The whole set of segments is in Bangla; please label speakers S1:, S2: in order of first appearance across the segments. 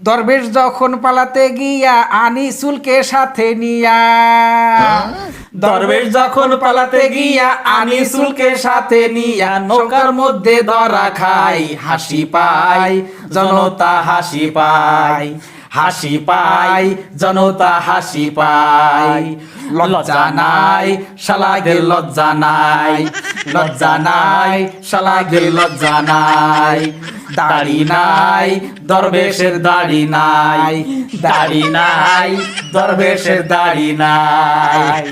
S1: দরবেশ যখন পালাতে গিয়া আনিসুলকে সাথে নিয়া। দরবেশ যখন পালাতে গিয়া আনিসুলকে সাথে নিয়া নৌকার মধ্যে ধরা খাই হাসি পাই জনতা হাসি পাই হাসি পাই জনতা হাসি পাই লজ্জা নাই শালাগের লজ্জা নাই লজ্জা নাই শালাগের লজ্জা নাই। দাড়ি নাই দরবেশের দাড়ি নাই। দাড়ি নাই দরবেশের দাড়ি নাই।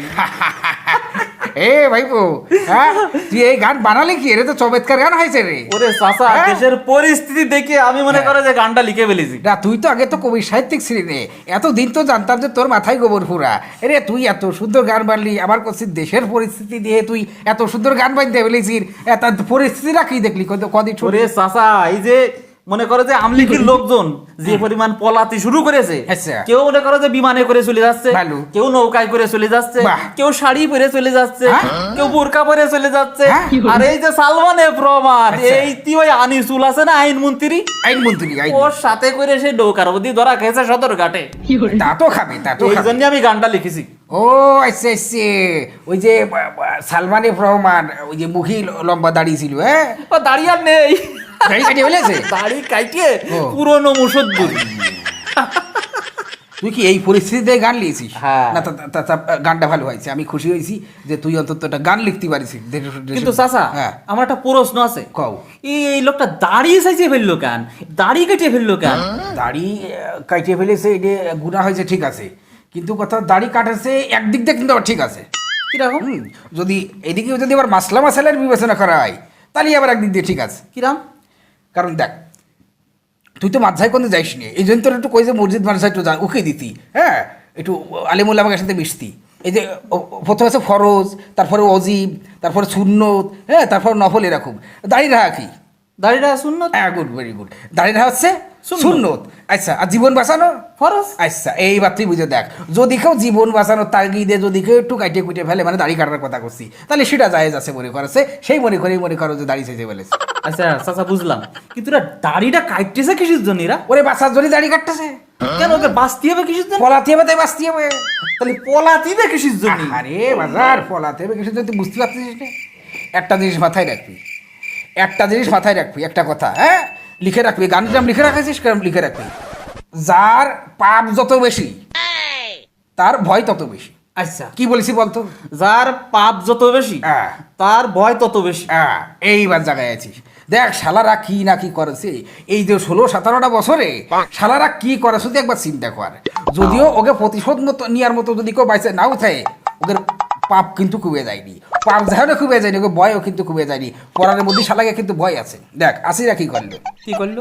S1: এ ভাইপো হ্যাঁ? তুই এই গান বানালি কি? তো চমৎকার গান হয়েছে রে।
S2: ওরে চাচা
S1: হ্যাঁ?
S2: দেশের পরিস্থিতি দেখে আমি মনে করে যে গানটা লিখে ফেলেছি।
S1: না তুই তো আগে তো কবি সাহিত্যিক ছিলি রে। এতদিন তো জানতাম যে তোর মাথায় গোবর ফুরা। রে তুই এত সুন্দর গান বানলি আমার কাছে দেশের পরিস্থিতি দিয়ে তুই এত সুন্দর গান বানতে ফেলেছিস। এত পরিস্থিতিটা কি দেখলি? কদিন
S2: ওরে চাচা এই যে মনে করে যে আমলিগির লোকজন যে পরিমাণ পলাতি শুরু করেছে
S1: আচ্ছা।
S2: কেউ মনে করে যে বিমানে করে চলে যাচ্ছে কেউ নৌকায় করে চলে যাচ্ছে কেউ শাড়ি পরে চলে যাচ্ছে
S1: হ্যাঁ?
S2: কেউ বোরকা পরে চলে যাচ্ছে।
S1: হ্যাঁ?
S2: আর এই যে সালমান রহমান
S1: আচ্ছা।
S2: এই তুই ওই আনিসুল আছে না আইন মন্ত্রী?
S1: আইন। মন্ত্রী
S2: ওর সাথে করে সে নৌকার মধ্যে ধরা খেয়েছে সদর ঘাটে
S1: তা তো খাবে তা তো
S2: এই জন্য আমি গানটা লিখেছি।
S1: ও আচ্ছা আচ্ছা। ওই যে সালমান রহমান ওই যে মুখী লম্বা দাঁড়িয়ে ছিল হ্যাঁ?
S2: ও দাঁড়িয়ে আর নেই।
S1: দাড়ি কাটিয়ে ফেলেছে
S2: দাড়ি কাটিয়ে পুরনো মুসদ্দুর
S1: তুই কি এই পরিস্থিতিতে গান
S2: হ্যাঁ।
S1: না গানটা ভালো হয়েছে। আমি খুশি হয়েছি যে তুই অন্তত একটা গান লিখতে পারিস।
S2: কিন্তু চাচা
S1: হ্যাঁ।
S2: আমার একটা প্রশ্ন আছে।
S1: কও।
S2: এই লোকটা দাড়িয়ে সাইজে ফেলল কেন? দাড়ি কেটে ফেলল কেন?
S1: দাড়ি কাটিয়ে ফেলেছে এটা গুণা হয়েছে ঠিক আছে। কিন্তু কথা দাড়ি কাটেছে একদিক দিয়ে কিন্তু আবার ঠিক আছে।
S2: কীরকম?
S1: যদি এদিকে যদি আবার মাসলা মাসালের বিবেচনা করা হয় তাহলে আবার একদিক দিয়ে ঠিক আছে।
S2: কিরাম
S1: কারণ দেখ তুই তো মাঝায় কোনো যাইস নি এই জন্য তোর একটু কই যে মসজিদ মাদ্রাসায় একটু উকে দিতি হ্যাঁ? একটু আলিমুল্লাহ আমাকে সাথে মিশতি। এই যে প্রথম আছে ফরজ তারপরে অজিব তারপরে সুন্নত হ্যাঁ? তারপর নফল এরকম। দাড়ি রাখা। কি
S2: দাড়িটা শূন্য
S1: হ্যাঁ গুড ভেরি গুড দাড়ি রাখা হচ্ছে
S2: সুন্নত।
S1: সুন্নত। আচ্ছা আর জীবন বাঁচানো
S2: ফরজ।
S1: আচ্ছা এইবার তুই বুঝে দেখ। যদি কেউ জীবন বাঁচানোর তাগিদে যদি কেউ একটু কাটিয়ে ফেলে মানে দাড়ি কাটার কথা করছি তাহলে সেটা জায়েজ আছে মনে করেছে। সেই মনে করেই মনে করো যে দাড়ি
S2: আচ্ছা চাচা বুঝলাম। কিন্তু এরা দাড়িটা কাটতেছে কিসের জন্য এরা?
S1: ওরে বাঁচার জন্য দাড়ি কাটতেছে।
S2: কেন ওকে বাঁচতে হবে কিসের জন্য?
S1: পলাতে হবে তাই বাঁচতে হবে।
S2: তাহলে পলাতিবে কিসের জন্য?
S1: আরে বাজার পলাতে হবে কিছু তুই বুঝতে পারছিস না। একটা জিনিস মাথায় রাখবি। একটা জিনিস মাথায় রাখবি একটা কথা হ্যাঁ? লিখে রাখবি গান যেরকম লিখে রাখাছিস কেরম লিখে রাখবি। যার পাপ যত বেশি তার ভয় তত বেশি।
S2: আচ্ছা।
S1: কি বলেছি বলতো?
S2: যার পাপ যত বেশি
S1: হ্যাঁ।
S2: তার ভয় তত বেশি।
S1: হ্যাঁ এইবার জায়গায় আছিস। দেখ শালারা কি না কি করেছে এই যে ষোলো সতেরোটা বছরে শালারা কি করে শুধু একবার চিন্তা কর। যদিও ওকে প্রতিশোধ মতো নেওয়ার মতো যদি কেউ বাইসে নাও থাকে ওদের পাপ কিন্তু কুবে যায়নি। পাপ যাহলে কুবে যায়নি ভয়ও কিন্তু কুবে যায়নি। পড়ার মধ্যে শালাকে কিন্তু ভয় আছে। দেখ আসিরা কি করল?
S2: কি করল?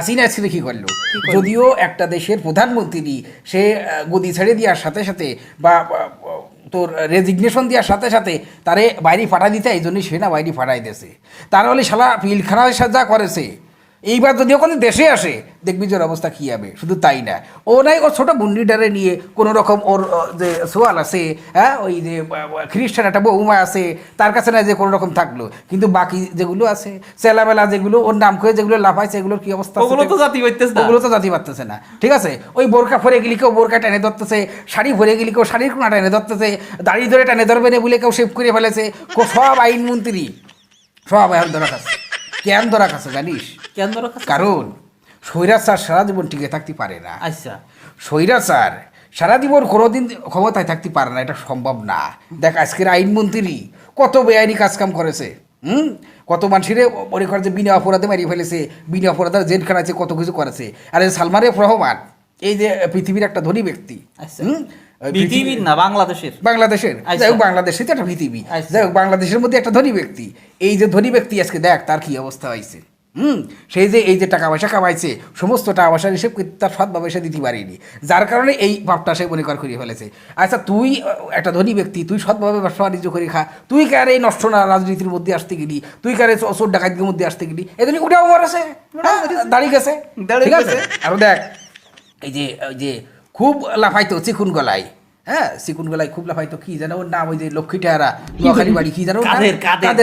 S1: আসিনা আজকে কি করল? যদিও একটা দেশের প্রধানমন্ত্রী সে গদি ছেড়ে দেওয়ার সাথে সাথে বা তোর রেজিগনেশন দেওয়ার সাথে সাথে তারে বাইরে ফাটাই দিতে এই জন্যই সেনা বাইরে ফাটাই দিয়েছে। তার হলে শালা পিলখানা যা করেছে। এইবার যদি ওখানে দেশে আসে দেখবি যে ওর অবস্থা কী হবে। শুধু তাই না। ও নাই ওর ছোটো বুন্ডিটারে নিয়ে কোনো রকম ওর যে সোয়াল আছে হ্যাঁ ওই যে খ্রিস্টান একটা বৌমা আছে তার কাছে না যে কোনো রকম থাকল। কিন্তু বাকি যেগুলো আছে চেলাবেলা যেগুলো ওর নাম করে যেগুলো লাফাইছে এগুলোর কি অবস্থা
S2: ওগুলো তো জাতি না।
S1: ওগুলো তো জাতি পারতেছে না। ঠিক আছে? ওই বোরকা ফরে গেলি কেউ বোরকা টেনে ধরতেছে শাড়ি ভরে গেলি কেউ শাড়ির কোনা টেনে ধরতেছে দাড়ি ধরে টেনে ধরবে না বলে কেউ সেভ করে ফেলেছে। সব আইন মন্ত্রী সব এখন ধরা খাচ্ছে। কেন ধরা খাচ্ছে জানিস?
S2: কেন
S1: কারণ স্বৈরাচার সারা জীবন টিকে থাকতে পারে না।
S2: আচ্ছা।
S1: স্বৈরাচার সারা জীবন কোনোদিন ক্ষমতায় থাকতে পারে না এটা সম্ভব না। দেখ আজকের আইনমন্ত্রী কত বেআইনি কাজকাম করেছে হুম? কত মানুষের মনে করে যে বিনা অপরাধে মারিয়ে ফেলেছে বিনা অপরাধের জেলখানা আছে কত কিছু করেছে। আর এই সালমান এফ রহমান এই যে পৃথিবীর একটা ধনী ব্যক্তি
S2: আচ্ছা।
S1: হুম?
S2: পৃথিবীর না বাংলাদেশের।
S1: বাংলাদেশের।
S2: আচ্ছা।
S1: যাই হোক একটা পৃথিবী।
S2: আচ্ছা।
S1: যাই হোক বাংলাদেশের মধ্যে একটা ধনী ব্যক্তি। এই যে ধনী ব্যক্তি আজকে দেখ তার কি অবস্থা হয়েছে? হুম সেই যে এই যে টাকা পয়সা কামাইছে সমস্ত টাকা পয়সার হিসেব করে তার সৎ পয়সা দিতে পারিনি। যার কারণে এই পাপটা সে মনে কর করিয়ে ফেলেছে। আচ্ছা তুই একটা ধনী ব্যক্তি তুই সৎভাবে ব্যবসা বাণিজ্য করে খা। তুই কার এই নষ্ট না রাজনীতির মধ্যে আসতে গেলি? তুই কার চোর ডাকাতির মধ্যে আসতে গেলি? এদিন উঠাও মারাছে দাঁড়িয়ে গেছে।
S2: দাড়ি
S1: ঠিক আছে?
S2: গেছে।
S1: আর দেখ এই যে ওই যে খুব লাফাইতো চিকুন গলায়। হ্যাঁ সিকুন গলায় খুব লাফাইতো কি জানো ওর নাম ওই যে লক্ষ্মী টেহারা নোয়াখালী বাড়ি কি জানো
S2: কাদের,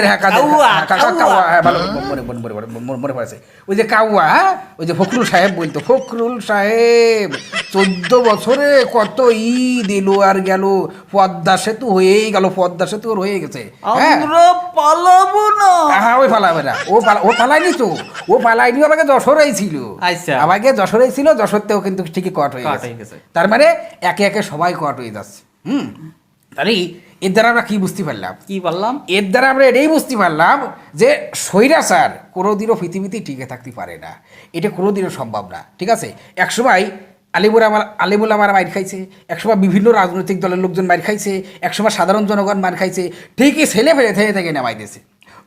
S1: হ্যাঁ কাদের।
S2: কাউয়া,
S1: হ্যাঁ।
S2: কাউয়া,
S1: হ্যাঁ, ভালো মনে মনে মনে মনে মনে পড়েছে। ওই যে কাউয়া হ্যাঁ ওই যে ফখরুল সাহেব বলতো ফখরুল সাহেব। চোদ্দ বছরে কত ঈদ এলো আর গেল। পদ্মা সেতু হয়েই গেল পদ্মা সেতু ওর হয়ে গেছে। হ্যাঁ।
S2: আমরা পালাবো না।
S1: হ্যাঁ ওই পালাবে না। ও পালা ও পালায়নি তো। ও পালায়নি আমাকে যশোরেই ছিল।
S2: আচ্ছা।
S1: আমাকে যশোরেই ছিল যশোরতেও কিন্তু ঠিকই কট হয়ে গেছে।
S2: হয়ে গেছে।
S1: তার মানে একে একে সবাই কট হয়ে যাচ্ছে। হুম। তাহলে এর দ্বারা আমরা কি বুঝতে পারলাম?
S2: কি বললাম?
S1: এর দ্বারা আমরা এটাই বুঝতে পারলাম যে স্বৈরাচার কোনোদিনও পৃথিবীতে টিকে থাকতে পারে না। এটা কোনোদিনও সম্ভব না। ঠিক আছে? একসময় আলিবুর আমার আলিমুল আমার মার খাইছে একসময় বিভিন্ন রাজনৈতিক দলের লোকজন মার খাইছে একসময় সাধারণ জনগণ মার খাইছে ঠিকই ছেলে ফেলে থেকে থেকে নামাই দিয়েছে।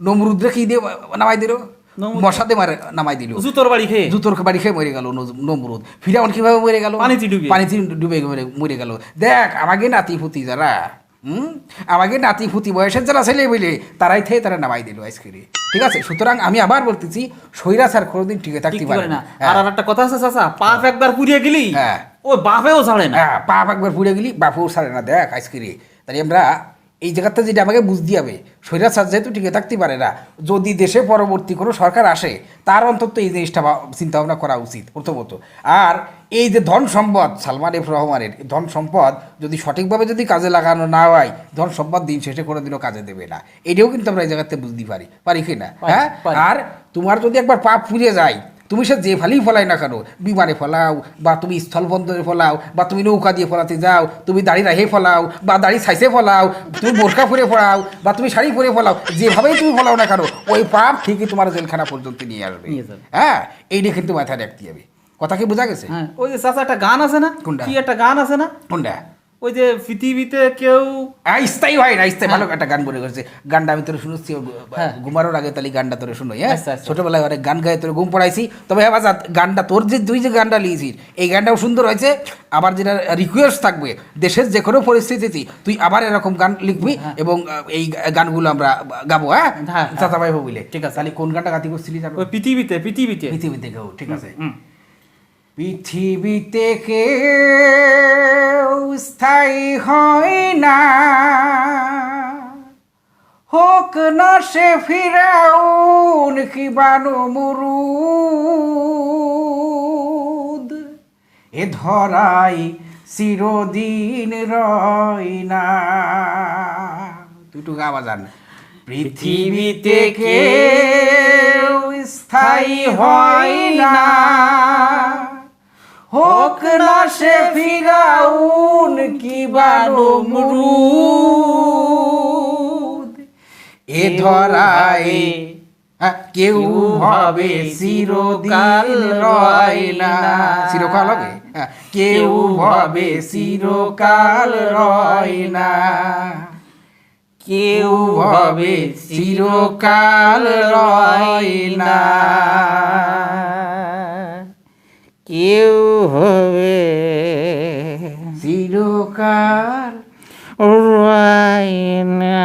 S1: নমরুদ্রে কি দিয়ে নামাই দিল? মশাতে মারে নামাই দিল।
S2: জুতোর বাড়ি খেয়ে?
S1: জুতোর বাড়ি খেয়ে মরে গেল নমরুদ। ফিরাউন কীভাবে মরে গেল?
S2: পানিতে ডুবে।
S1: পানিতে ডুবে মরে- মরে গেল। দেখ আমাকে নাতি ফুতি যারা হুম? আমাকে নাতি ফুতি বয়সের যারা ছেলে বলে তারাই থেকে তারা নামাই দিল আজকের ঠিক আছে? সুতরাং আমি আবার বলতেছি সৈরা স্যার কোনোদিন টিকে থাকতে পারে না।
S2: না। আর একটা কথা আছে চাচা পাপ একবার পুড়িয়ে গেলি
S1: হ্যাঁ।
S2: ও বাপেও ছাড়ে না।
S1: হ্যাঁ পাপ একবার পুড়ে গেলি বাপু সারে না। দেখ আজকের তাই আমরা এই জায়গাতে যেটা আমাকে বুঝতে হবে স্বৈরাচার যেহেতু টিকে থাকতে পারে না যদি দেশে পরবর্তী কোনো সরকার আসে তার অন্তত এই জিনিসটা চিন্তা ভাবনা করা উচিত প্রথমত। আর এই যে ধন সম্পদ সালমান এফ রহমানের ধন সম্পদ যদি সঠিকভাবে যদি কাজে লাগানো না হয় ধন সম্পদ দিন শেষে করে দিলেও কাজে দেবে না। এটাও কিন্তু আমরা এই জায়গাতে বুঝতে পারি পারি কি না? হ্যাঁ? আর তোমার যদি একবার পাপ ফুরিয়ে যায় তুমি সে যে ফালেই ফলাই না কেন বিমানে ফলাও বা তুমি স্থলবন্দরে ফলাও বা তুমি নৌকা দিয়ে ফলাতে যাও তুমি দাড়ি রাহে ফলাও বা দাড়ি সাইসে ফলাও তুমি বোরকা পরে ফলাও বা তুমি শাড়ি পরে ফলাও যেভাবেই তুমি ফলাও না কেন ওই পাপ ঠিকই তোমার জেলখানা পর্যন্ত নিয়ে আসবে। হ্যাঁ? এইটা কিন্তু মাথায় রাখতে হবে। কথা কি বোঝা গেছে?
S2: হ্যাঁ। ওই যে চাচা একটা গান আছে না?
S1: কোনটা?
S2: কি একটা গান আছে না?
S1: কোনটা?
S2: ওই যে পৃথিবীতে কেউ
S1: হ্যাঁ, স্থায়ী হয় না স্থায়ী। ভালো একটা গান বলে গেছে গানটা আমি তোর শুনেছি
S2: হ্যাঁ।
S1: ঘুমানোর আগে তাহলে গানটা তোরে শুনোই হ্যাঁ?
S2: আচ্ছা, আচ্ছা।
S1: ছোটবেলায় অনেক গান গায়ে তোরে ঘুম পড়াইছি। তবে হ্যাঁ বাজার গানটা তোর যে তুই যে গানটা লিয়েছিস এই গানটাও সুন্দর হয়েছে। আবার যেটা রিকোয়েস্ট থাকবে দেশের যে কোনো পরিস্থিতিতে তুই আবার এরকম গান লিখবি এবং এই গানগুলো আমরা গাবো হ্যাঁ?
S2: হ্যাঁ, হ্যাঁ।
S1: চাচা ভাই বলে
S2: ঠিক আছে।
S1: তাহলে কোন গানটা গাতি করছিলি
S2: ওই পৃথিবীতে পৃথিবীতে।
S1: পৃথিবীতে গাও ঠিক আছে। পৃথিবীতে কেউ স্থায়ী হয় না। হোক না সে ফিরাউন কি বানো মুরুদ এ ধরাই চিরদিন রয় না। দুটো গা বাজান পৃথিবীতে কেউ স্থায়ী হয় না। হোক না সে ফিরাউন কি বানো মুরুদ এ ধরাই হ্যাঁ, কেউ ভাবে চিরকাল রয় না। চিরকাল হবে? হ্যাঁ, কেউ ভাবে চিরকাল রয় না। কেউ ভাবে চিরকাল রয় না। চিরকাল
S2: না